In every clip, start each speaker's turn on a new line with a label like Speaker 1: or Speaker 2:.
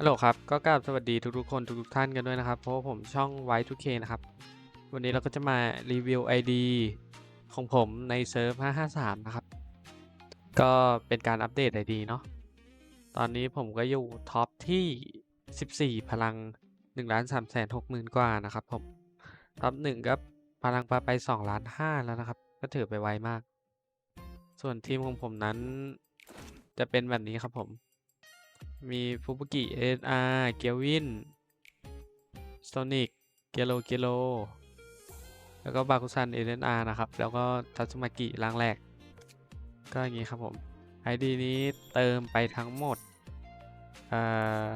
Speaker 1: ฮัลโหลครับ ก็กราบสวัสดีทุกๆคนทุกๆท่านกันด้วยนะครับ เพราะผมช่องไว้ทุกเคนะครับ วันนี้เราก็จะมารีวิว ID ของผมในเซิร์ฟ 553 นะครับ ก็เป็นการอัปเดต ID เนาะ ตอนนี้ผมก็อยู่ท็อปที่ 14 พลัง1ล้าน3แสน6หมื่นกว่านะครับผม ท็อปหนึ่งก็พลังปาไป2ล้าน5แล้วนะครับ ก็ถือไปไวมาก ส่วนทีมของผมนั้นจะเป็นแบบนี้ครับผม มีฟูบุกิเอสอาร์เกียวินสโตนิกเกโลเกโล แล้วก็บาคุซันเอเนอาร์นะครับ แล้วก็ทัตสมากิร่างแรก ก็อย่างนี้ครับผม ID นี้เติมไปทั้งหมดเอ่อ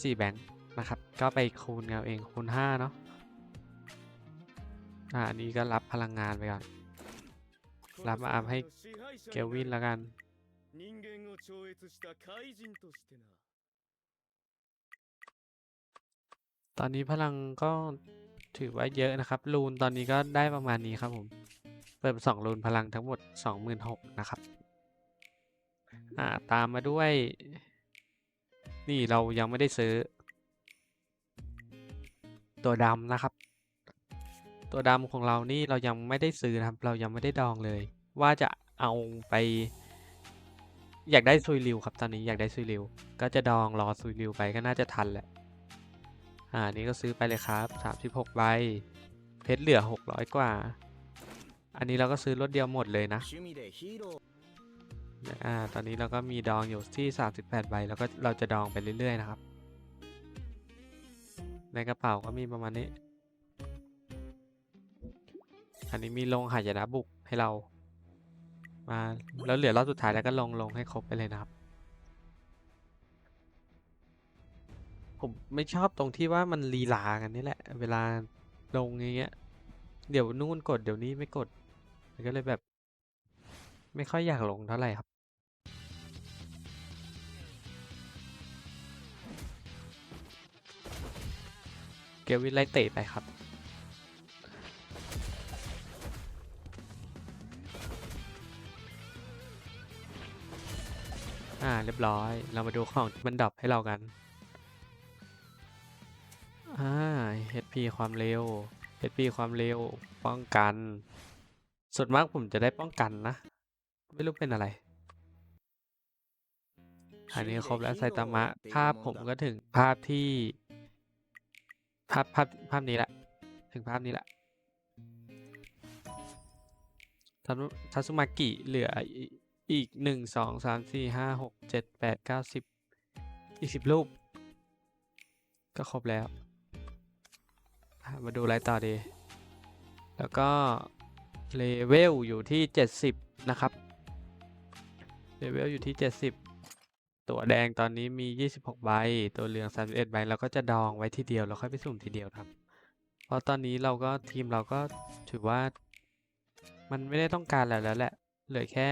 Speaker 1: 504 แบงค์นะครับ ก็ไปคูณเอาเองคูณ 5 เนาะอ่าอันนี้ก็รับพลังงานไปก่อน รับมาอัพให้เกลวินแล้วกัน
Speaker 2: 人間を超越した怪人としてな
Speaker 1: ตอนนี้พลังก็ถือว่าเยอะนะครับ รูนตอนนี้ก็ได้ประมาณนี้ครับผม เปิดสองรูนพลังทั้งหมดสองหมื่นหกนะครับ อ่า ตามมาด้วย นี่เรายังไม่ได้ซื้อ ตัวดำนะครับ ตัวดำของเรานี่เรายังไม่ได้ซื้อนะครับ เรายังไม่ได้ดองเลย ว่าจะเอาไป อยากได้ซุยริวครับตอนนี้อยากได้ซุยริว ก็จะดองรอซุยริวไปก็น่าจะทันแหละ อ่านี้ก็ซื้อไปเลยครับ 36 ใบ เพชรเหลือ 600 กว่า อันนี้เราก็ซื้อรถเดียวหมดเลยนะ อ่า ตอนนี้เราก็มีดองอยู่ที่ 38 ใบ แล้วก็เราจะดองไปเรื่อยๆนะครับ ในกระเป๋าก็มีประมาณนี้ อันนี้มีลงหายนะบุกให้เรา มาแล้วเหลือรอบสุดท้ายแล้วก็ลงลงให้ครบไปเลยนะครับ ผมไม่ชอบตรงที่ว่ามันลีลากันนี่แหละ เวลาลงอย่างเงี้ย เดี๋ยวนู่นกดเดี๋ยวนี้ไม่กดมันก็เลยแบบ ไม่ค่อยอยากลงเท่าไหร่ครับเกลวินไล่เตะไปครับ อ่าเรียบร้อย เรามาดูของที่มันดรอปให้เรากัน อ่า HP ความเร็ว HP ความเร็ว ป้องกัน ส่วนมากผมจะได้ป้องกันนะ ไม่รู้เป็นอะไร อันนี้ครบแล้วไซตามะ ภาพผมก็ถึงภาพที่ ภาพภาพภาพนี้แหละ ถึงภาพนี้แหละทันุทัสุมากิเหลือ อีกหนึ่งสองสามสี่ห้าหกเจ็ดแปดเก้าสิบอีกสิบรูป ก็ครบแล้ว มาดูอะไรต่อดี แล้วก็ เลเวลอยู่ที่เจ็ดสิบนะครับ เลเวลอยู่ที่เจ็ดสิบตัวแดงตอนนี้มี 26 ใบ ตัวเหลือง 31 ใบ เราก็จะดองไว้ทีเดียว แล้วค่อยไปสุ่มทีเดียวครับ เพราะตอนนี้เราก็ทีมเราก็ถือว่า มันไม่ได้ต้องการอะไรแล้วแหละ เหลือแค่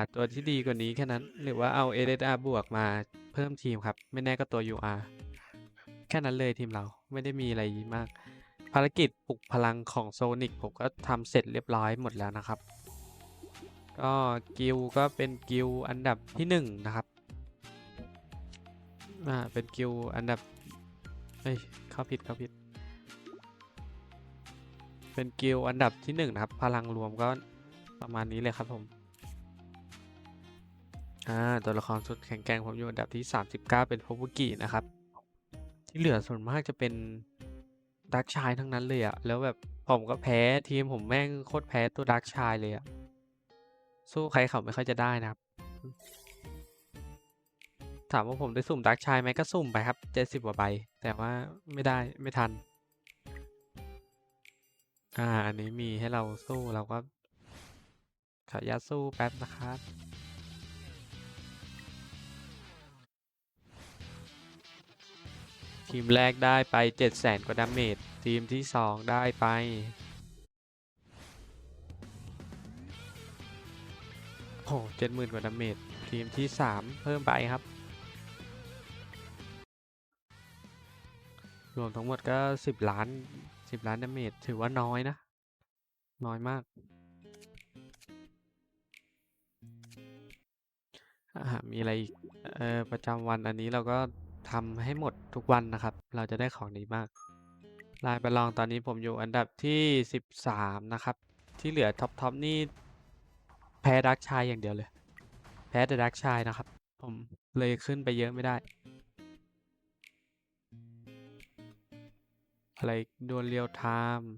Speaker 1: าตัวที่ดีกว่านี้แค่นั้น หรือว่าเอา SSR บวกมาเพิ่มทีมครับ ไม่แน่ก็ตัว UR แค่นั้นเลยทีมเราไม่ได้มีอะไรมาก ภารกิจปลุกพลังของโซนิกผมก็ทำเสร็จเรียบร้อยหมดแล้วนะครับ ก็กิลก็เป็นกิลอันดับที่หนึ่งนะครับอ่าเป็นกิลอันดับเฮ้ยเข้าผิดเข้าผิด เป็นกิลอันดับที่หนึ่งนะครับ พลังรวมก็ประมาณนี้เลยครับผม อ่าตัวละครสุดแข็งแกร่งผมอยู่อันดับที่ 39 เป็นโพบุกินะครับ ที่เหลือส่วนมากจะเป็นดักชายทั้งนั้นเลยอะแล้วแบบผมก็แพ้ทีมผมแม่งโคตรแพ้ตัวดักชายเลยอะสู้ใครเขาไม่ค่อยจะได้นะครับ ถามว่าผมได้สุ่มดักชายไหมก็สุ่มไปครับเจ็ดสิบกว่าใบ แต่ว่าไม่ได้ไม่ทัน อ่า อันนี้มีให้เราสู้เราก็ขออนุญาตสู้แป๊บนะครับ ทีมแรกได้ไปเจ็ดแสนกว่าดาเมจ ทีมที่สองได้ไป โอ้เจ็ดหมื่นกว่าดาเมจ ทีมที่สามเพิ่มไปครับ รวมทั้งหมดก็สิบล้านสิบล้านดาเมจ ถือว่าน้อยนะ น้อยมากมีอะไรอีก เออประจำวันอันนี้เราก็ ทำให้หมดทุกวันนะครับ เราจะได้ของดีมากลายประลองตอนนี้ผมอยู่อันดับที่สิบสามนะครับ ที่เหลือท็อปท็อปนี่แพ้ดักชายอย่างเดียวเลย แพ้แต่ดักชายนะครับ ผมเลยขึ้นไปเยอะไม่ได้ อะไรดวลเรียวไทม์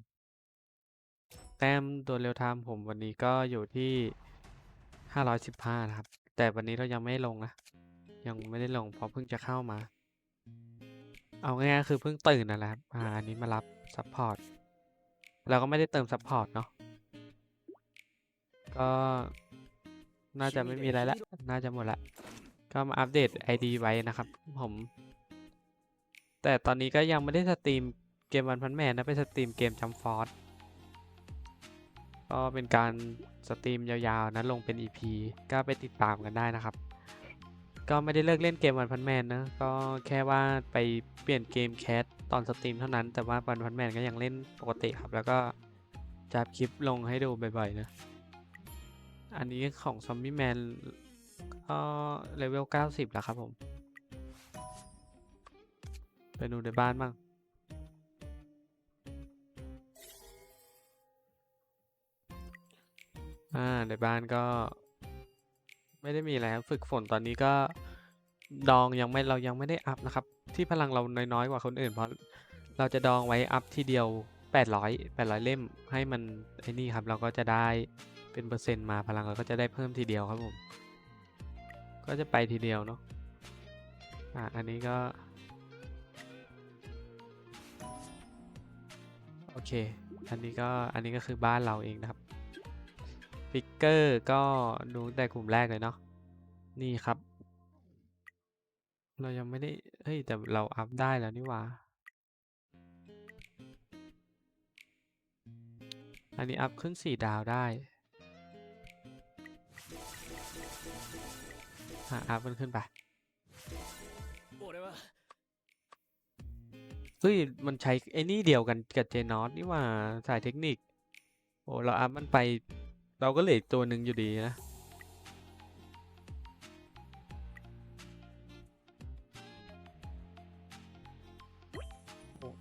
Speaker 1: แต้มดวลเรียวไทม์ผมวันนี้ก็อยู่ที่ห้าร้อยสิบห้านะครับ แต่วันนี้เรายังไม่ลงนะ ยังไม่ได้ลงเพราะเพิ่งจะเข้ามา เอาง่ายๆคือเพิ่งตื่นนั่นแหละครับอ่าอันนี้มารับซัพพอร์ตเราก็ไม่ได้เติมซัพพอร์ตเนาะก็น่าจะไม่มีอะไรละ น่าจะหมดละ ก็มาอัปเดต ID ไว้นะครับผม แต่ตอนนี้ก็ยังไม่ได้สตรีมเกมวันพันแมนนะไปสตรีมเกมจัมฟอร์ก็เป็นการสตรีมยาวๆนะลงเป็น EP ก็ไปติดตามกันได้นะครับ ก็ไม่ได้เลิกเล่นเกมวันพันแมนนะ ก็แค่ว่าไปเปลี่ยนเกมแคสตอนสตรีมเท่านั้น แต่ว่าวันพันแมนก็ยังเล่นปกติครับ แล้วก็จะคลิปลงให้ดูบ่อยๆนะ อันนี้ของซอมบี้แมนก็เลเวล 90 แล้วครับผม ไปดูในบ้านบ้างอ่าในบ้านก็ ไม่ได้มีอะไรครับฝึกฝนตอนนี้ก็ดองยังไม่เรายังไม่ได้อัพนะครับ ที่พลังเราน้อยๆกว่าคนอื่น เพราะเราจะดองไว้อัพทีเดียว 800 800 เล่มให้มันไอ้นี่ครับ เราก็จะได้เป็นเปอร์เซ็นต์มาพลังเราก็จะได้เพิ่มทีเดียวครับผมก็จะไปทีเดียวเนาะอะอันนี้ก็โอเค อันนี้ก็อันนี้ก็คือบ้านเราเองนะครับ เกอร์ก็ดูแต่กลุ่มแรกเลยเนาะนี่ครับ เรายังไม่ได้ เฮ้ย แต่เราอัพได้แล้วนี่ว่า อันนี้อัพขึ้นสี่ดาวได้อะอัพมันขึ้นไปเฮ้ย มันใช้ไอ้นี่เดียวกันกับเจนอสนี่ว่าสายเทคนิค โอ้ เราอัพมันไป เราก็เหลืออีกตัวหนึ่งอยู่ดีนะ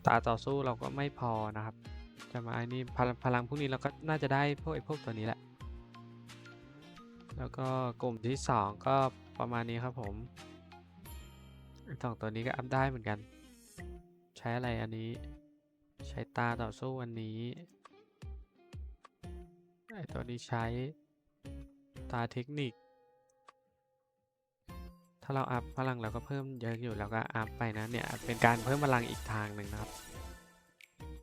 Speaker 1: ตาต่อสู้เราก็ไม่พอนะครับ จะมาไอ้นี่พลังพลังพวกนี้เราก็น่าจะได้พวกไอ้พวกตัวนี้แหละ แล้วก็กลุ่มที่สองก็ประมาณนี้ครับผมสองตัวนี้ก็อัพได้เหมือนกัน ใช้อะไรอันนี้ ใช้ตาต่อสู้อันนี้ ตัวนี้ใช้ตาเทคนิค ถ้าเราอัพพลังเราก็เพิ่มเยอะอยู่แล้วก็อัพไปนะเนี่ยเป็นการเพิ่มพลังอีกทางหนึ่งนะครับ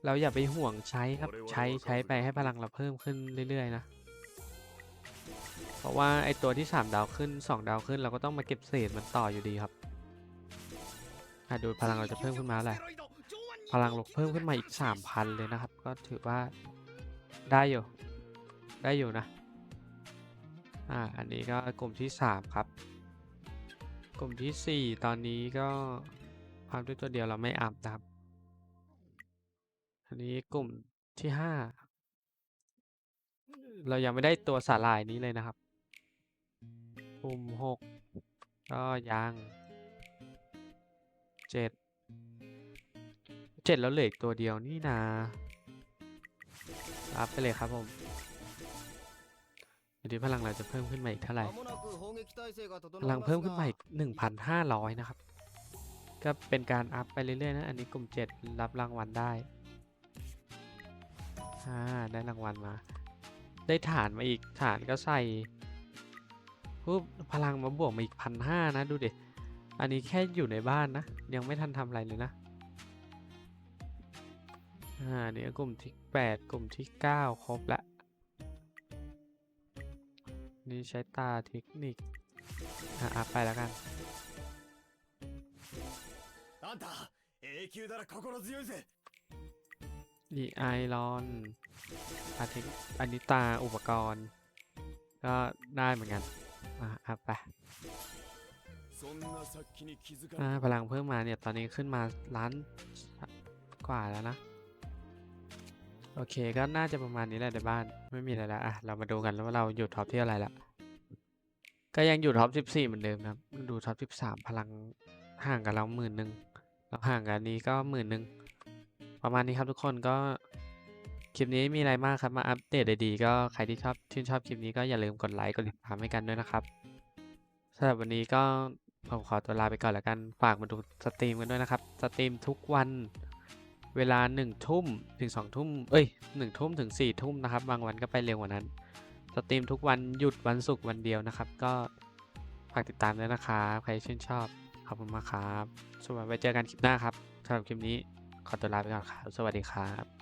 Speaker 1: เราอย่าไปห่วงใช้ครับใช้ใช้ไปให้พลังเราเพิ่มขึ้นเรื่อยๆนะ เพราะว่าไอตัวที่ 3 ดาวขึ้น 2 ดาวขึ้น เราก็ต้องมาเก็บเศษมันต่ออยู่ดีครับอะดูพลังเราจะเพิ่มขึ้นมาแหละพลังลกเพิ่มขึ้นมาอีก 3,000 เลยนะครับ ก็ถือว่าได้อยู่ ได้อยู่นะ อ่า อันนี้ก็กลุ่มที่ 3 ครับ กลุ่มที่ 4 ตอนนี้ก็อัพด้วยตัวเดียวเราไม่อัพนะครับ อันนี้กลุ่มที่ 5 เรายังไม่ได้ตัวสาลายนี้เลยนะครับ กลุ่ม 6 ก็ยัง 7เจ็ดแล้วเหลืออีกตัวเดียวนี่นารับไปเลยครับผม อยู่ที่พลังเราจะเพิ่มขึ้นมาอีกเท่าไหร่ พลังเพิ่มขึ้นมาอีก1,500 นะครับ ก็เป็นการอัพไปเรื่อยๆนะ อันนี้กลุ่ม 7 รับรางวัลได้อ่าได้รางวัลมา ได้ฐานมาอีกฐานก็ใส่ปุ๊บพลังมาบวกมาอีกพันห้านะ ดูเด็อันนี้แค่อยู่ในบ้านนะ ยังไม่ทันทำอะไรเลยนะอ่าเนี่ยกลุ่มที่ 8 กลุ่มที่ 9 ครบละ ใช้ตาเทคนิค อะอัพไปแล้วกันดีไอรอนอาทิอันนี้ตาอุปกรณ์ ก็ได้เหมือนกัน อะอไปพลังเพิ่มมาเนี่ย ตอนนี้ขึ้นมาล้านกว่าแล้วนะ โอเคก็น่าจะประมาณนี้แหละในบ้าน ไม่มีอะไรแล้วอะ เรามาดูกันว่าเราหยุดท็อปที่อะไรละ ก็ยังอยู่ท็อป14เหมือนเดิมนะครับ ดูท็อป13พลังห่างกับเราหมื่นหนึ่งแล้วห่างกันนี้ก็หมื่นหนึ่งประมาณนี้ครับทุกคนก็คลิปนี้มีอะไรมากครับมาอัปเดตดีๆก็ใครที่ชอบชื่นชอบคลิปนี้ก็อย่าลืมกดไลค์กดติดตามให้กันด้วยนะครับสำหรับวันนี้ก็ผมขอตัวลาไปก่อนแล้วกันฝากมาดูสตรีมกันด้วยนะครับสตรีมทุกวันเวลาหนึ่งทุ่มถึงสองทุ่มเอ้ยหนึ่งทุ่มถึงสี่ทุ่มนะครับบางวันก็ไปเร็วกว่านั้น สตรีมทุกวันหยุดวันศุกร์วันเดียวนะครับ ก็ฝากติดตามด้วยนะครับใครชื่นชอบ ขอบคุณมากครับสวัสดีไว้เจอกันคลิปหน้าครับสำหรับคลิปนี้ขอตัวลาไปก่อนครับ สวัสดีครับ